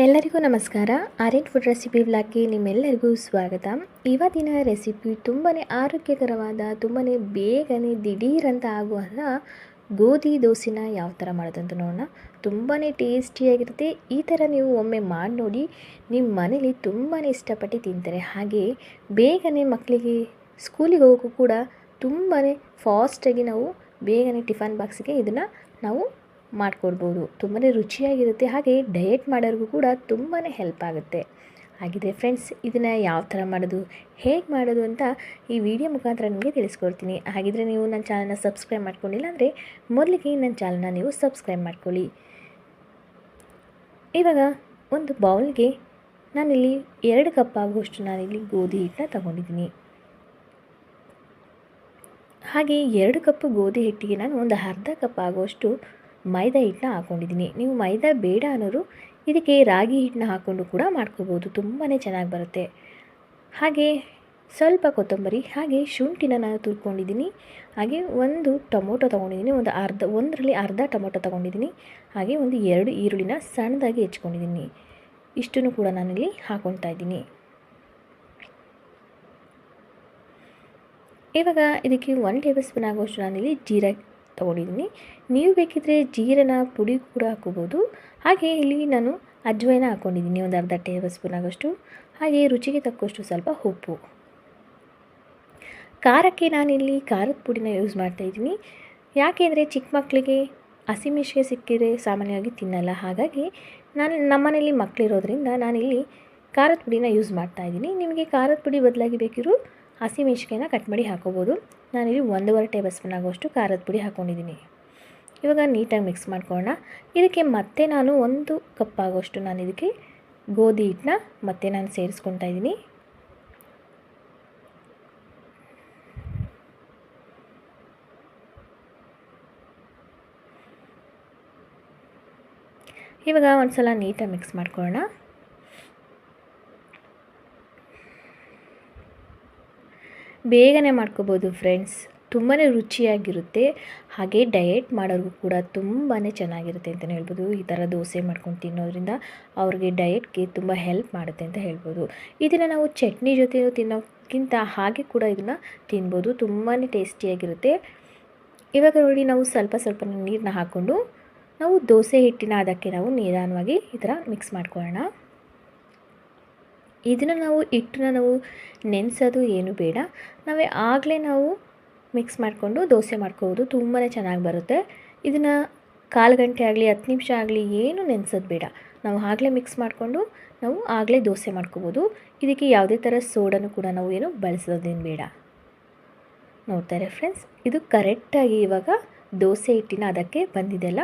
ಎಲ್ಲರಿಗೂ ನಮಸ್ಕಾರ. Aryan food recipe ವ್ಲಾಗ್ಗೆ ನಿಮ್ಮೆಲ್ಲರಿಗೂ ಸ್ವಾಗತ. ಇವತ್ತಿನ ರೆಸಿಪಿ ತುಂಬಾ ಆರೋಗ್ಯಕರವಾದ ತುಂಬಾ ಬೇಗನೆ ದಿಢೀರಂತ ಆಗುವಂಥ ಗೋಧಿ ದೋಸೆನ ಯಾವ ಥರ ಮಾಡೋದಂತ ನೋಡೋಣ. ತುಂಬಾ ಟೇಸ್ಟಿಯಾಗಿರುತ್ತೆ. ಈ ಥರ ನೀವು ಒಮ್ಮೆ ಮಾಡಿ ನೋಡಿ ನಿಮ್ಮ ಮನೇಲಿ ತುಂಬಾ ಇಷ್ಟಪಟ್ಟು ತಿಂತಾರೆ. ಹಾಗೆ ಬೇಗನೆ ಮಕ್ಕಳಿಗೆ ಸ್ಕೂಲಿಗೆ ಹೋಗೋಕ್ಕೂ ಕೂಡ ತುಂಬಾ ಫಾಸ್ಟಾಗಿ ನಾವು ಬೇಗನೆ ಟಿಫನ್ ಬಾಕ್ಸಿಗೆ ಇದನ್ನು ನಾವು ಮಾಡಿಕೊಡ್ಬೋದು. ತುಂಬಾ ರುಚಿಯಾಗಿರುತ್ತೆ. ಹಾಗೆ ಡಯೆಟ್ ಮಾಡೋರಿಗೂ ಕೂಡ ತುಂಬಾ ಹೆಲ್ಪ್ ಆಗುತ್ತೆ. ಹಾಗಿದ್ರೆ ಫ್ರೆಂಡ್ಸ್ ಇದನ್ನು ಯಾವ ಥರ ಮಾಡೋದು, ಹೇಗೆ ಮಾಡೋದು ಅಂತ ಈ ವಿಡಿಯೋ ಮುಖಾಂತರ ನಿಮಗೆ ತಿಳಿಸ್ಕೊಡ್ತೀನಿ. ಹಾಗಿದ್ರೆ ನೀವು ನನ್ನ ಚಾನಲ್ನ ಸಬ್ಸ್ಕ್ರೈಬ್ ಮಾಡ್ಕೊಂಡಿಲ್ಲ ಅಂದರೆ ಮೊದಲಿಗೆ ನನ್ನ ಚಾನಲ್ನ ನೀವು ಸಬ್ಸ್ಕ್ರೈಬ್ ಮಾಡ್ಕೊಳ್ಳಿ. ಇವಾಗ ಒಂದು ಬೌಲ್ಗೆ ನಾನಿಲ್ಲಿ ಎರಡು ಕಪ್ ಆಗುವಷ್ಟು ನಾನಿಲ್ಲಿ ಗೋಧಿ ಹಿಟ್ಟನ್ನ ತಗೊಂಡಿದ್ದೀನಿ. ಹಾಗೆ ಎರಡು ಕಪ್ ಗೋಧಿ ಹಿಟ್ಟಿಗೆ ನಾನು ಒಂದು ಅರ್ಧ ಕಪ್ ಆಗುವಷ್ಟು ಮೈದಾ ಹಿಟ್ಟನ್ನ ಹಾಕ್ಕೊಂಡಿದ್ದೀನಿ ನೀವು ಮೈದಾ ಬೇಡ ಅನ್ನೋರು ಇದಕ್ಕೆ ರಾಗಿ ಹಿಟ್ಟನ್ನ ಹಾಕ್ಕೊಂಡು ಕೂಡ ಮಾಡ್ಕೋಬೋದು. ತುಂಬಾ ಚೆನ್ನಾಗಿ ಬರುತ್ತೆ. ಹಾಗೆ ಸ್ವಲ್ಪ ಕೊತ್ತಂಬರಿ, ಹಾಗೆ ಶುಂಠಿನ ನಾನು ತುರ್ಕೊಂಡಿದ್ದೀನಿ. ಹಾಗೆ ಒಂದು ಟೊಮೊಟೊ ತೊಗೊಂಡಿದ್ದೀನಿ. ಒಂದು ಅರ್ಧ, ಒಂದರಲ್ಲಿ ಅರ್ಧ ಟೊಮೊಟೊ ತೊಗೊಂಡಿದ್ದೀನಿ. ಹಾಗೆ ಒಂದು ಎರಡು ಈರುಳ್ಳಿನ ಸಣ್ಣದಾಗಿ ಹೆಚ್ಕೊಂಡಿದ್ದೀನಿ. ಇಷ್ಟನ್ನು ಕೂಡ ನಾನಿಲ್ಲಿ ಹಾಕ್ಕೊಳ್ತಾ ಇದ್ದೀನಿ. ಇವಾಗ ಇದಕ್ಕೆ ಒನ್ ಟೇಬಲ್ ಸ್ಪೂನ್ ಆಗುವಷ್ಟು ನಾನಿಲ್ಲಿ ಜೀರಾ ತೊಗೊಂಡಿದ್ದೀನಿ. ನೀವು ಬೇಕಿದ್ದರೆ ಜೀರನ ಪುಡಿ ಕೂಡ ಹಾಕೋಬೋದು ಹಾಗೆ ಇಲ್ಲಿ ನಾನು ಅಜ್ವೈನ ಹಾಕ್ಕೊಂಡಿದ್ದೀನಿ, ಒಂದು ಅರ್ಧ ಟೇಬಲ್ ಸ್ಪೂನ್ ಆಗೋಷ್ಟು. ಹಾಗೆ ರುಚಿಗೆ ತಕ್ಕಷ್ಟು ಸ್ವಲ್ಪ ಉಪ್ಪು. ಖಾರಕ್ಕೆ ನಾನಿಲ್ಲಿ ಖಾರದ ಪುಡಿನ ಯೂಸ್ ಮಾಡ್ತಾಯಿದ್ದೀನಿ ಯಾಕೆಂದರೆ ಚಿಕ್ಕ ಮಕ್ಕಳಿಗೆ ಹಸಿಮೆಣ್ಸಿಗೆ ಸಿಕ್ಕಿದ್ರೆ ಸಾಮಾನ್ಯವಾಗಿ ತಿನ್ನಲ್ಲ. ಹಾಗಾಗಿ ನಾನು ನಮ್ಮನೇಲಿ ಮಕ್ಕಳಿರೋದ್ರಿಂದ ನಾನಿಲ್ಲಿ ಖಾರದ ಪುಡಿನ ಯೂಸ್ ಮಾಡ್ತಾಯಿದ್ದೀನಿ ನಿಮಗೆ ಖಾರದ ಪುಡಿ ಬದಲಾಗಿ ಬೇಕಿರೋ ಹಸಿಮೆಣ್ಸಿಕಾಯಿನ ಕಟ್ ಮಾಡಿ ಹಾಕೋಬೋದು. ನಾನಿಲ್ಲಿ ಒಂದೂವರೆ ಟೇಬಲ್ ಸ್ಪೂನ್ ಆಗುವಷ್ಟು ಖಾರದ ಪುಡಿ ಹಾಕ್ಕೊಂಡಿದ್ದೀನಿ ಇವಾಗ ನೀಟಾಗಿ ಮಿಕ್ಸ್ ಮಾಡ್ಕೊಳ್ಳೋಣ. ಇದಕ್ಕೆ ಮತ್ತೆ ನಾನು ಒಂದು ಕಪ್ ಆಗೋಷ್ಟು ನಾನು ಇದಕ್ಕೆ ಗೋಧಿ ಹಿಟ್ಟನ್ನ ಮತ್ತೆ ನಾನು ಸೇರಿಸ್ಕೊತಾ ಇದ್ದೀನಿ. ಇವಾಗ ಒಂದು ಸಲ ನೀಟಾಗಿ ಮಿಕ್ಸ್ ಮಾಡ್ಕೊಳ್ಳೋಣ. ಬೇಗನೆ ಮಾಡ್ಕೋಬೋದು ಫ್ರೆಂಡ್ಸ್ ತುಂಬಾ ರುಚಿಯಾಗಿರುತ್ತೆ. ಹಾಗೆ ಡಯೆಟ್ ಮಾಡೋರಿಗೂ ಕೂಡ ತುಂಬಾ ಚೆನ್ನಾಗಿರುತ್ತೆ ಅಂತಲೇ ಹೇಳ್ಬೋದು. ಈ ಥರ ದೋಸೆ ಮಾಡ್ಕೊಂಡು ತಿನ್ನೋದ್ರಿಂದ ಅವ್ರಿಗೆ ಡಯೆಟ್ಗೆ ತುಂಬ ಹೆಲ್ಪ್ ಮಾಡುತ್ತೆ ಅಂತ ಹೇಳ್ಬೋದು. ಇದನ್ನು ನಾವು ಚಟ್ನಿ ಜೊತೆ ತಿನ್ನೋಕ್ಕಿಂತ ಹಾಗೆ ಕೂಡ ಇದನ್ನು ತಿನ್ಬೋದು. ತುಂಬಾ ಟೇಸ್ಟಿಯಾಗಿರುತ್ತೆ. ಇವಾಗ ನೋಡಿ ನಾವು ಸ್ವಲ್ಪ ಸ್ವಲ್ಪ ನೀರನ್ನ ಹಾಕ್ಕೊಂಡು ನಾವು ದೋಸೆ ಹಿಟ್ಟಿನ ಅದಕ್ಕೆ ನಾವು ನಿಧಾನವಾಗಿ ಈ ಥರ ಮಿಕ್ಸ್ ಮಾಡ್ಕೊಳ್ಳೋಣ. ಇದನ್ನು ನಾವು ಹಿಟ್ಟನ್ನ ನಾವು ನೆನೆಸೋದು ಏನು ಬೇಡ. ನಾವೇ ಆಗಲೇ ನಾವು ಮಿಕ್ಸ್ ಮಾಡಿಕೊಂಡು ದೋಸೆ ಮಾಡ್ಕೋಬೋದು. ತುಂಬಾ ಚೆನ್ನಾಗಿ ಬರುತ್ತೆ. ಇದನ್ನು ಕಾಲು ಗಂಟೆ ಆಗಲಿ, ಹತ್ತು ನಿಮಿಷ ಆಗಲಿ ಏನು ನೆನೆಸೋದು ಬೇಡ. ನಾವು ಆಗಲೇ ಮಿಕ್ಸ್ ಮಾಡಿಕೊಂಡು ನಾವು ಆಗಲೇ ದೋಸೆ ಮಾಡ್ಕೋಬೋದು. ಇದಕ್ಕೆ ಯಾವುದೇ ಥರ ಸೋಡನ್ನು ಕೂಡ ನಾವು ಏನು ಬಳಸೋದೇನು ಬೇಡ. ನೋಡ್ತಾರೆ ಫ್ರೆಂಡ್ಸ್ ಇದು ಕರೆಕ್ಟಾಗಿ ಇವಾಗ ದೋಸೆ ಹಿಟ್ಟಿನ ಅದಕ್ಕೆ ಬಂದಿದೆಲ್ಲ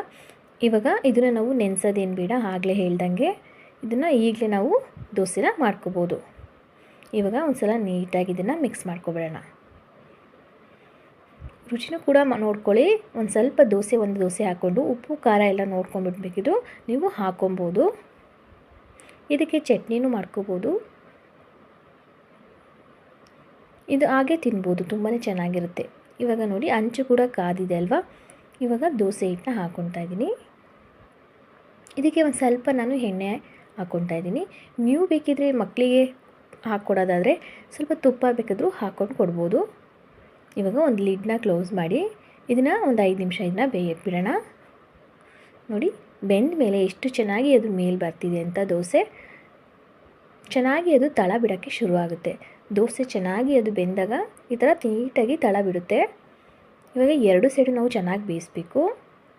ಇವಾಗ ಇದನ್ನು ನಾವು ನೆನೆಸೋದೇನು ಬೇಡ. ಆಗಲೇ ಹೇಳ್ದಂಗೆ ಇದನ್ನು ಈಗಲೇ ನಾವು ದೋಸೆನ ಮಾಡ್ಕೋಬೋದು. ಇವಾಗ ಒಂದು ಸಲ ನೀಟಾಗಿ ಇದನ್ನು ಮಿಕ್ಸ್ ಮಾಡ್ಕೊಬಿಡೋಣ. ರುಚಿನೂ ಕೂಡ ನೋಡ್ಕೊಳ್ಳಿ. ಒಂದು ಸ್ವಲ್ಪ ದೋಸೆ, ಒಂದು ದೋಸೆ ಹಾಕ್ಕೊಂಡು ಉಪ್ಪು, ಖಾರ ಎಲ್ಲ ನೋಡ್ಕೊಂಡ್ಬಿಡ್ಬೇಕಿದ್ರು ನೀವು ಹಾಕೊಬೋದು. ಇದಕ್ಕೆ ಚಟ್ನಿನೂ ಮಾಡ್ಕೋಬೋದು. ಇದು ಹಾಗೆ ತಿನ್ಬೋದು ತುಂಬಾ ಚೆನ್ನಾಗಿರುತ್ತೆ. ಇವಾಗ ನೋಡಿ, ಅಂಚು ಕೂಡ ಕಾದಿದೆ ಅಲ್ವಾ? ಇವಾಗ ದೋಸೆ ಹಿಟ್ಟನ್ನ ಹಾಕ್ಕೊತಾ ಇದ್ದೀನಿ. ಇದಕ್ಕೆ ಒಂದು ಸ್ವಲ್ಪ ನಾನು ಎಣ್ಣೆ ಹಾಕ್ಕೊತಾ ಇದ್ದೀನಿ. ನೀವು ಬೇಕಿದ್ರೆ ಮಕ್ಕಳಿಗೆ ಹಾಕ್ಕೊಡೋದಾದರೆ ಸ್ವಲ್ಪ ತುಪ್ಪ ಬೇಕಾದರೂ ಹಾಕ್ಕೊಂಡು ಕೊಡ್ಬೋದು. ಇವಾಗ ಒಂದು ಲಿಡ್ನ ಕ್ಲೋಸ್ ಮಾಡಿ ಇದನ್ನು ಒಂದು ಐದು ನಿಮಿಷ ಇದನ್ನ ಬೇಯಕ್ಕೆ ಬಿಡೋಣ ನೋಡಿ, ಬೆಂದ ಮೇಲೆ ಎಷ್ಟು ಚೆನ್ನಾಗಿ ಅದು ಮೇಲೆ ಬರ್ತಿದೆ ಅಂತ ದೋಸೆ. ಚೆನ್ನಾಗಿ ಅದು ತಳ ಬಿಡೋಕ್ಕೆ ಶುರುವಾಗುತ್ತೆ. ದೋಸೆ ಚೆನ್ನಾಗಿ ಅದು ಬೆಂದಾಗ ಈ ಥರ ನೀಟಾಗಿ ತಳ ಬಿಡುತ್ತೆ. ಇವಾಗ ಎರಡು ಸೈಡು ನಾವು ಚೆನ್ನಾಗಿ ಬೇಯಿಸ್ಬೇಕು.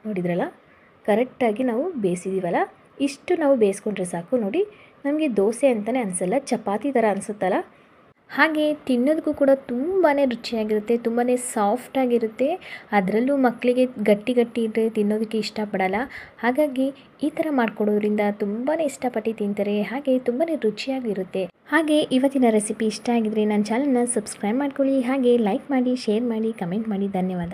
ನೋಡಿದ್ರಲ್ಲ? ಕರೆಕ್ಟಾಗಿ ನಾವು ಬೇಯಿಸಿದ್ದೀವಲ್ಲ ಇಷ್ಟು ನಾವು ಬೇಯಿಸ್ಕೊಂಡ್ರೆ ಸಾಕು ನೋಡಿ. ನಮಗೆ ದೋಸೆ ಅಂತಲೇ ಅನಿಸಲ್ಲ, ಚಪಾತಿ ಥರ ಅನಿಸುತ್ತಲ್ಲ? ಹಾಗೆ ತಿನ್ನೋದಕ್ಕೂ ಕೂಡ ತುಂಬಾ ರುಚಿಯಾಗಿರುತ್ತೆ ತುಂಬಾ ಸಾಫ್ಟಾಗಿರುತ್ತೆ ಅದರಲ್ಲೂ ಮಕ್ಕಳಿಗೆ ಗಟ್ಟಿ ಗಟ್ಟಿ ಇದ್ದರೆ ತಿನ್ನೋದಕ್ಕೆ ಇಷ್ಟಪಡಲ್ಲ. ಹಾಗಾಗಿ ಈ ಥರ ಮಾಡಿಕೊಡೋದ್ರಿಂದ ತುಂಬಾ ಇಷ್ಟಪಟ್ಟು ತಿಂತಾರೆ, ಹಾಗೆ ತುಂಬಾ ರುಚಿಯಾಗಿರುತ್ತೆ. ಹಾಗೆ ಇವತ್ತಿನ ರೆಸಿಪಿ ಇಷ್ಟ ಆಗಿದ್ರೆ ನನ್ನ ಚಾನಲ್ನ ಸಬ್ಸ್ಕ್ರೈಬ್ ಮಾಡ್ಕೊಳ್ಳಿ, ಹಾಗೆ ಲೈಕ್ ಮಾಡಿ ಶೇರ್ ಮಾಡಿ ಕಮೆಂಟ್ ಮಾಡಿ, ಧನ್ಯವಾದ.